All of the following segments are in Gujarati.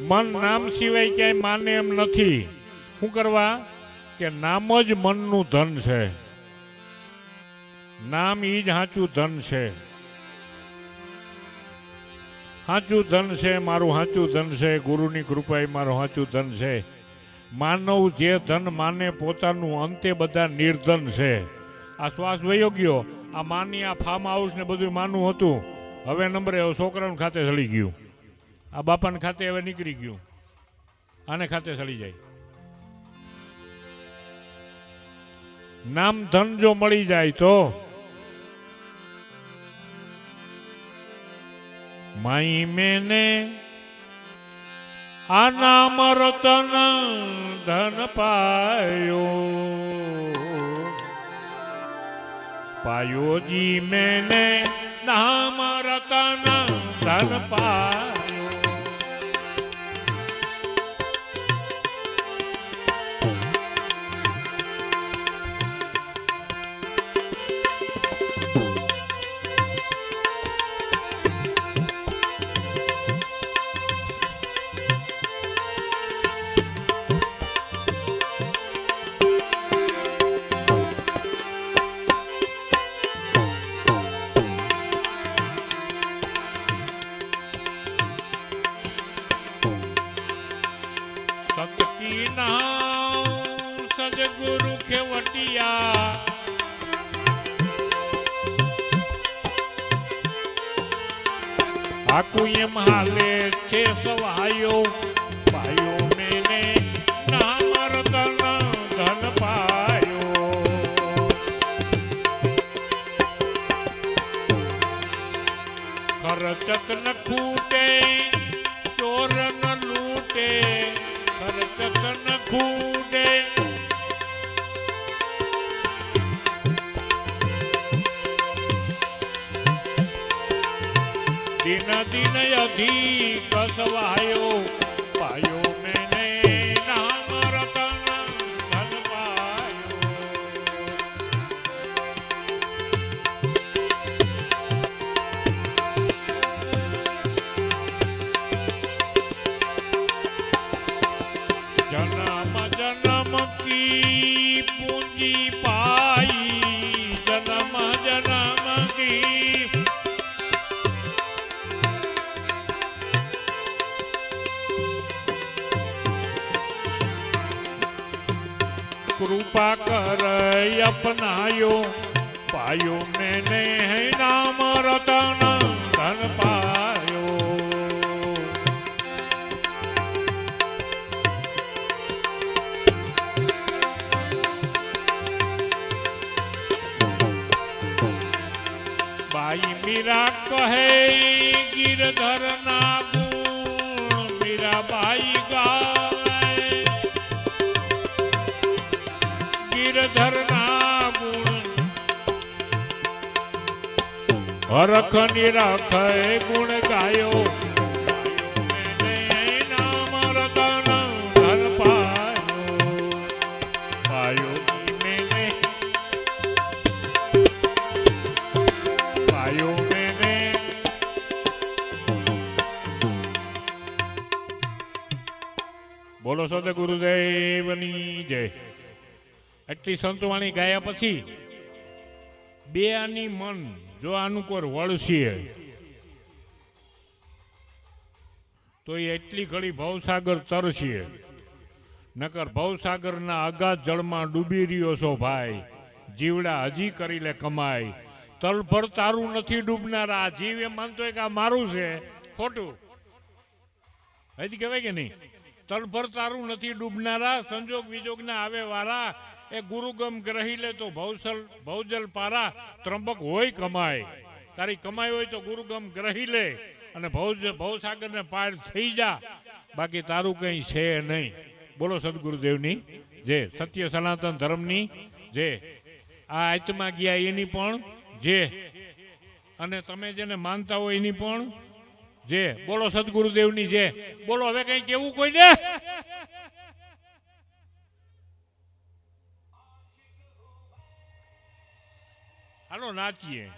મન નામ સિવાય ક્યાંય માને એમ નથી. શું કરવા? કે નામ જ મનનું ધન છે. નામ એ જ સાચું ધન છે. સાચું ધન છે, મારું સાચું ધન છે, ગુરુની કૃપા એ મારું સાચું ધન છે. માનવ જે ધન માને પોતાનું અંતે બધા નિર્ધન છે. આ શ્વાસ વયો ગયો. આ માની આ ફાર્મ હાઉસ ને બધું માનું હતું. હવે નંબરે છોકરાનું ખાતે ચડી ગયું. આ બાપાને ખાતે હવે નીકળી ગયું. આને ખાતે સડી જાય. નામ ધન જો મળી જાય તો? માઈ મેને આ નામ રતન ધન પાયો. પાયો જી મેને નામ રતન ધન પાયો. નખું કૃપા કર અપનાયો પાયો મેને હૈ નામ રતન ધન પાયો બાઈ મીરા કહે ગિરધર હરખ નિરખ ગુણ ગાયો. બોલો સદ ગુરુદેવની જય. એટલી સંતવાણી ગાયા પછી બે આની મન જો આનું વળશે તો એ એટલી ઘડી ભવસાગર તરશે. નકર ભવસાગરના અગાધ જળમાં ડૂબી રહ્યો છો ભાઈ. જીવડા હજી કરી લે કમાય. તલભર તારું નથી ડૂબનારા. જીવ એ માનતો કે આ મારું છે. ખોટું. હજી કહેવાય કે નહીં? તલભર તારું નથી ડૂબનારા. સંજોગ વિજોગના આવે વારા. એ ગુરુગમ ગ્રહી લે તો ભવસલ ભવજલ પારા ત્રંબક હોય કમાય. તારી કમાઈ હોય તો ગુરુગમ ગ્રહી લે અને ભવજ ભવસાગરને પાર થઈ જા. બાકી તારું કંઈ છે નહીં. બોલો સદગુરુદેવની. જે સત્ય સનાતન ધર્મની, જે આ આત્મા ગયા એની પણ, જે અને તમે જેને માનતા હોય એની પણ, જે બોલો સદગુરુદેવની જે. બોલો, હવે કઈ કેવું કોઈ હાલો નાચીએ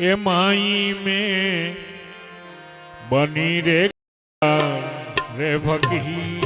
એ માઈ મે બની રે રે ભગી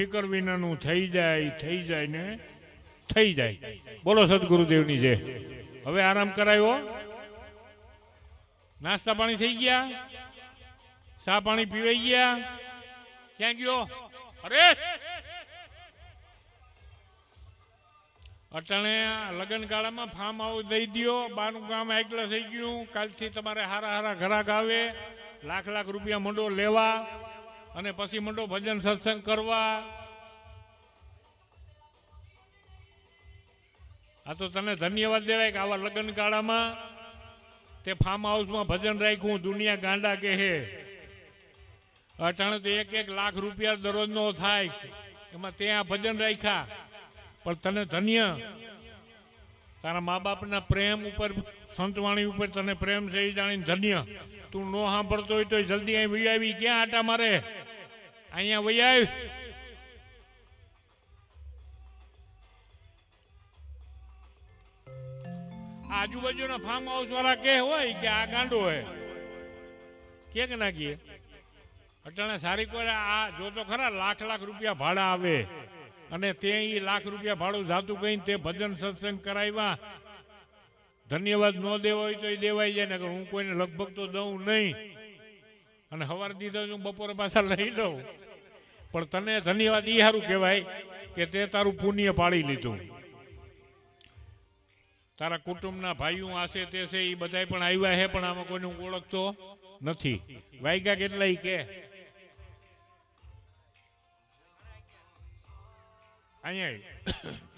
ફિકર વિનાનું થઈ જાય થઈ જાય ને થઈ જાય. બોલો સદગુરુદેવની જે હવે આરામ કરાયો? નાસ્તા પાણી થઈ ગયા? સા પાણી પીવાઈ ગયા? ક્યાં ગયો? અરે અટાણે લગ્ન ગાળામાં ફાર્મ હાઉસ દઈ દો બારનું કામ એકલા થઈ ગયું. કાલથી તમારે હારા હારા ઘરાક આવે. લાખ લાખ રૂપિયા મંડો લેવા. અને પછી મંડો ભજન સત્સંગ કરવા. આ તો તને ધન્યવાદ દેવાય કે આવા લગ્ન કાળામાં તે ફાર્મ હાઉસમાં ભજન રાખ્યું, દુનિયા ગાંડા કે હે. અટાણે તો એક એક લાખ રૂપિયા દરરોજનો થાય. એમાં તે આ ભજન રાખ્યા. પણ તને ધન્ય. તારા મા બાપના પ્રેમ ઉપર, સંતવાણી ઉપર તને પ્રેમ છે એ જાણીને ધન્ય. તું નો સાંભળતો હોય તો જલ્દી અહીં વહી આવી. ક્યાં આટા મારે? અહીંયા વહી આવ. આજુબાજુના ફાર્મ હાઉસ વાળા કે હોય કે આ ગાંડો હોય? કે કે ના કીએ? અટાણે સારી કોઈ આ જો તો ખરા લાખ લાખ રૂપિયા ભાડા આવે. અને તે લાખ રૂપિયા ભાડું જાતું કહીને તે ભજન સત્સંગ કરાવ્યા. ધન્યવાદ ન દેવા હોય તો એ દેવાઈ જાય ને હું કોઈને લગભગ તો દઉં નહીં. અને સવાર દીધો હું બપોરે પાછા લઈ લઉં. પણ તને ધન્યવાદ એ સારું કહેવાય કે તે તારું પુણ્ય પાળી લીધું. તારા કુટુંબના ભાઈઓ આશે તે છે એ બધાય પણ આવ્યા છે પણ આમાં કોઈને ઓળખતો નથી. વાયગા કેટલા કે? અહીંયા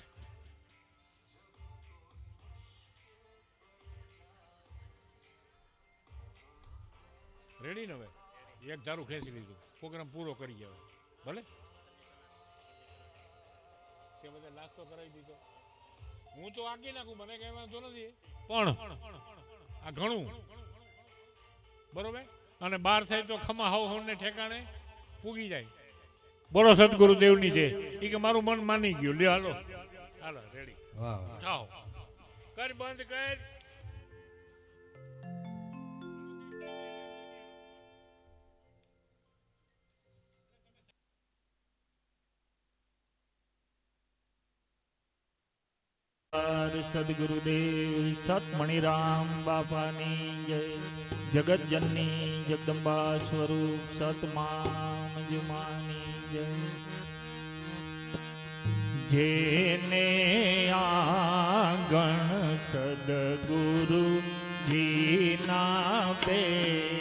રેડી ને હવે? એક ધારું ખેંચી લીધું. પ્રોગ્રામ પૂરો કરી ગયા. ભલે? તે બધા નાસ્તો કરાવી દીધો. હું તો આગી નાખું મને કઈ વાંધો નથી. પણ આ ઘણું. બરોબર? અને બાર થાય તો ખમા હાવ ને ઠેકાણે પૂગી જાય. બોલો સદગુરુ દેવની છે એ કે મારું મન માની ગયું. લે હાલો. હાલો રેડી વાહ વાહ. કર બંધ કર. સદગુરુદેવ સતમણિરામ બાપાની જય. જગતજનની જગદંબા સ્વરૂપ સતમાની જય. જેને આગણ સદગુરુ જીના બેસણા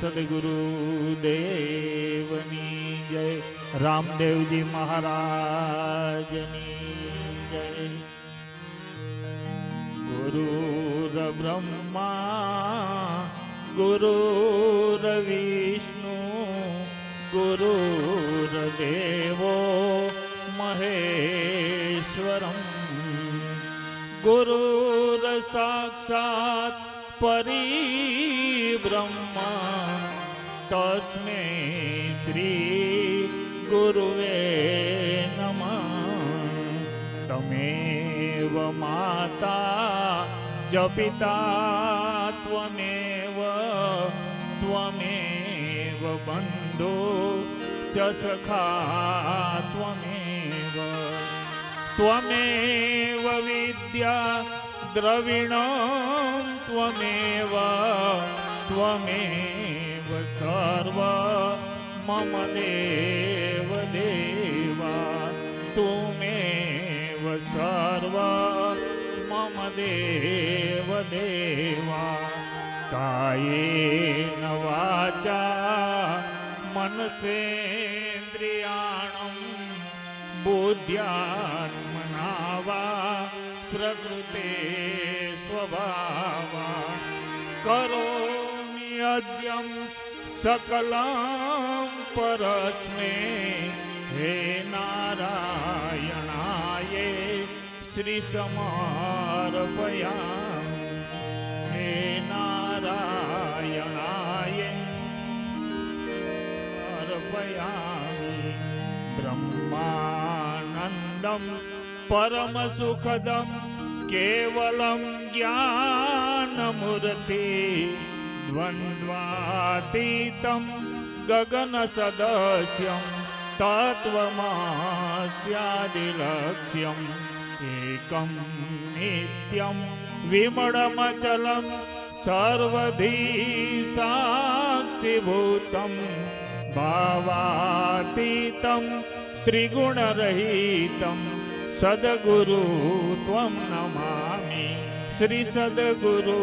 બોલો સદગુરુ દેવની જય રામદેવજી મહારાજની જય ગુરુર બ્રહ્મા ગુરુર વિષ્ણુ ગુરુર દેવો મહેશ્વરમ ગુરુર સાક્ષાત પરિબ્રહ્મા તસ્મે શ્રી ગુરુવે નમ તમેવ માતા જપિતા પિતા ત્વમેવ ત્વમેવ બંધો ચ સખા ત્વમેવ ત્વમેવ વિદ્યા દ્રવિણ ત્વમેવ ત્વમેવ સર્વ મમ દેવ દેવા તુમેવ સર્વ મમ દેવ દેવા કાયે નવાચા મનસેન્દ્રિયાણમ બુદ્ધ્યાત્મનાવા પ્રકૃતે સ્વભાવા કરો અદ્યમ सकलं परस्मे हे नारायणाये श्रीसमार्पया हे नारायणाय अर्पयामि ब्रह्मानन्दं परमसुखदं केवलं ज्ञानमुदति द्वन्द्वातीतं गगनसदस्यं तत्त्वमास्यादिलक्ष्यम् एकं नित्यं विमळमचलं सर्वधी साक्षिभूतं भावातीतं त्रिगुणरहितं सद्गुरु त्वं नमामि श्री सद्गुरु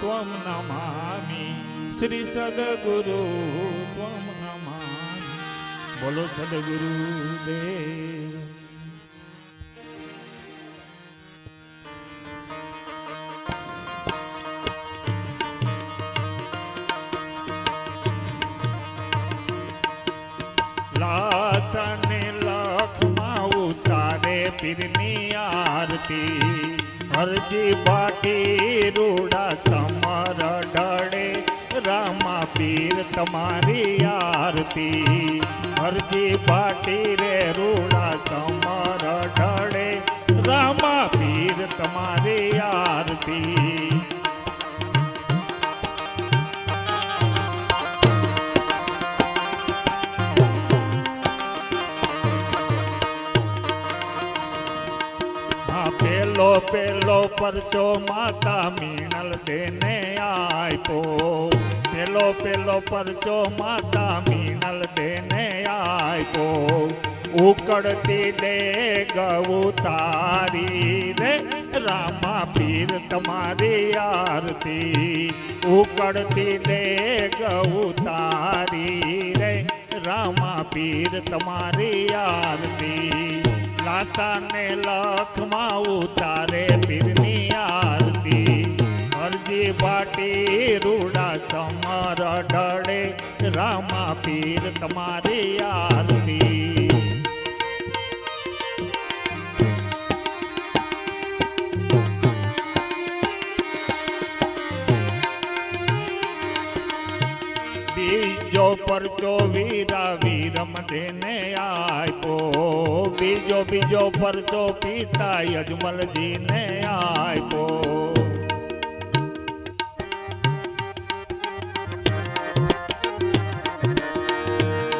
त्वं नमामि શ્રી સદગુરુ બોલો સદગુરુ દેવ લાસને લખમાં ઉતારે પીરની આરતી. હરજી બાટી રૂડા સમર ઢળે. રામા પીર તમારી આરતી. હરજી પાટી રે રૂડા સમર ઢળે. રામા પીર તમારી આરતી. પેલો પેલો પરચો માતા મીણલ દેને આપ્યો પેલો પેલો પરચો માતા મીણલ દેને આપ્યો ઉકળતી દે ગૌ તારી રે, રામા પીર તમારી આરતી. ઉકળતી દે ગૌ તારી રે, રામા પીર તમારી આરતી. લાસાને લખમાં ઉતારે પીરની આરતી. અરજી બાટી રૂડા સમર ડળે રામા પીર તમારી આરતી. બીજો પરચો વીરા વીરમ દેને આપ્યો બીજો બીજો પરચો પિતા યજમલજીને આપ્યો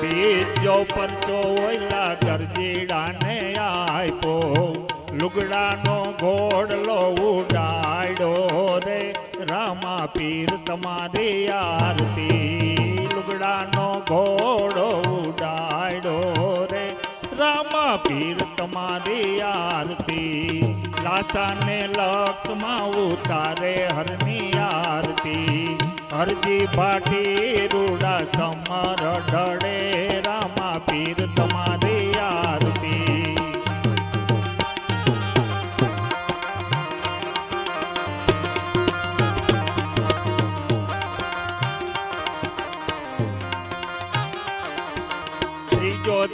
બીજો પરચો ઓયલા દરજીડાને આપ્યો લુગડાનો ઘોડલો ઉડાડ્યો રે. રામા પીર તમારી આરતી. લુગડાનો ઘોડો ઉડાડ્યો રે. રામા પીર તમારી આરતી. લાસાને લક્ષમાં ઉતારે હરની આરતી. હરજી ભાટી રૂડા સમર ઢળે. રામા પીર તમારી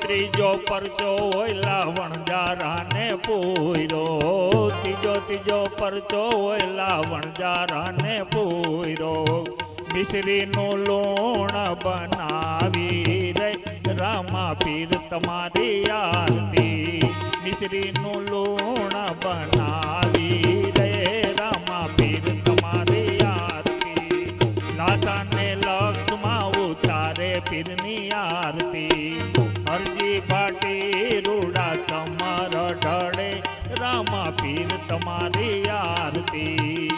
ત્રીજો પરચો હોય લાવણ જારાને પૂરો ત્રીજો ત્રીજો પરચો હોય લાવણ જારાને પૂરો મિશ્રીનું લૂણ બનાવી રે રામા પીર તમારી આરતી. મિશ્રીનું લોણ બનાવી રે રામા પીર તમારી આરતી. લાસાને લક્ષમાં ઉતારે પીરની આરતી. હરજી પાટી રૂડા સમર ઢળે રામા પીર તમારી આરતી.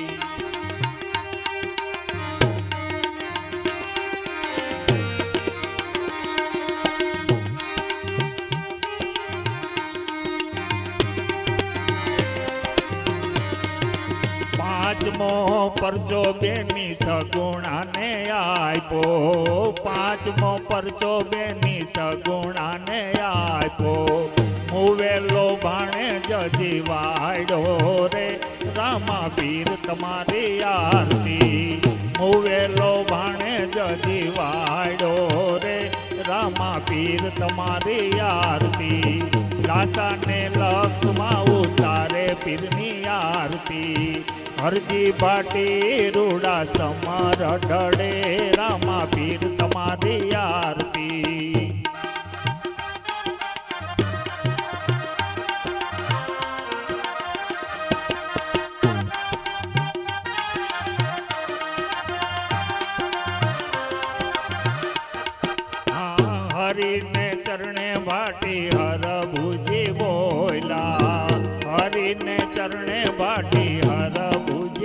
પાંચમો પરચો બેની સગુણાને આપ્યો પાંચમો પરચો બેની સગુણાને આપ્યો મુવેલો ભાણે જજી વાડો રે. રામા પીર તમારી આરતી. મુવેલો ભાણે જજી વાડો રે. રામા પીર તમારી આરતી. લાચાને લક્ષમાં ઉતારે પીરની આરતી. હરજી બાટી રૂડા સમર ઢળે રામા પીર તમારી આરતી.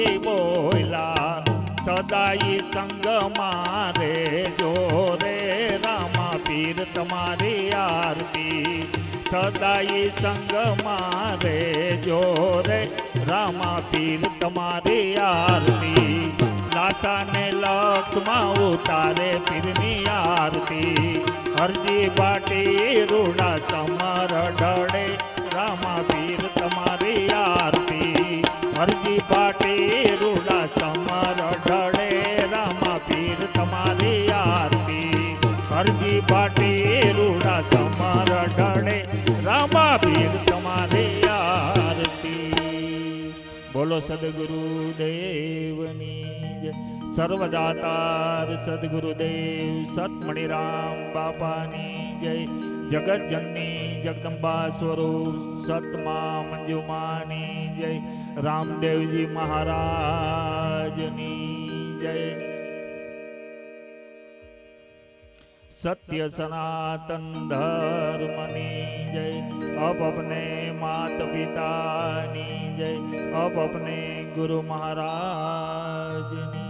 ભુજી બોયલા સદાઈ સંગ મારે જોરે રામા પીર તમારી આરતી. સદાઈ સંગ મારે જોરે રામા પીર તમારી આરતી. લાસાને લક્ષમાં ઉતારે પીરની આરતી. હરજી બાટી રૂડા સમર ઢળે રામા પીર તમારી આરતી. હરજી બાટી રૂડા સમર ઢળે, રામા પીર તમારી આરતી. હરજી બાટી રૂડા સમર ઢળે, રામા પીર તમારી આરતી. બોલો સદગુરુ દેવની સર્વદાતાર સદગુરુદેવ, સતમણિરામ બાપાની જય. જગતજનની જગદંબા સ્વરૂપ, સતમા મંજુમાની જય. રામદેવજી મહારાજની જય. સત્ય સનાતન ધર્મની જય. અપ અપને માત પિતાની જય. અપ અપને ગુરુ મહારાજની